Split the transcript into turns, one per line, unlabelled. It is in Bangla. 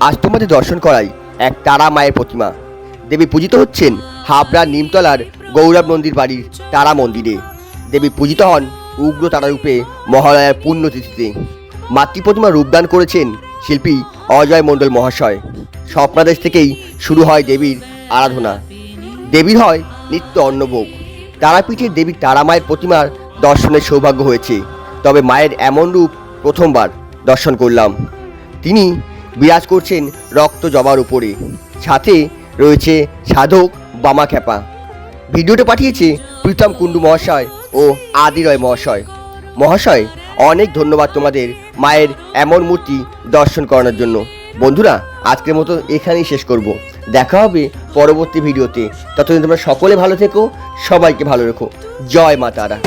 আজ তোমাদের দর্শন করাই এক তারা মায়ের প্রতিমা। দেবী পূজিত হচ্ছেন হাবড়া নিমতলার গৌরব নন্দীর বাড়ির তারা মন্দিরে। দেবী পূজিত হন উগ্র তারারূপে মহালয়ার পুণ্যতিথিতে। মাতৃপ্রতিমা রূপদান করেছেন শিল্পী অজয় মণ্ডল মহাশয়। স্বপ্নাদেশ থেকেই শুরু হয় দেবীর আরাধনা। দেবীর হয় নিত্য অন্নভোগ। তারাপীঠের দেবী তারা মায়ের প্রতিমার দর্শনের সৌভাগ্য হয়েছে। তবে মায়ের এমন রূপ প্রথমবার দর্শন করলাম। তিনি বিরাজ করছেন রক্ত জবার উপরে সাথে রয়েছে সাধক বামা খ্যাপা। ভিডিওটা পাঠিয়েছে প্রীতম কুণ্ডু মহাশয় ও আদিরয় মহাশয়। মহাশয়, অনেক ধন্যবাদ তোমাদের মায়ের এমন মূর্তি দর্শন করানোর জন্য। বন্ধুরা, আজকের মতো এখানেই শেষ করব। দেখা হবে পরবর্তী ভিডিওতে। ততদিন তোমরা সকলে ভালো থেকো, সবাইকে ভালো রেখো। জয় মা তারা।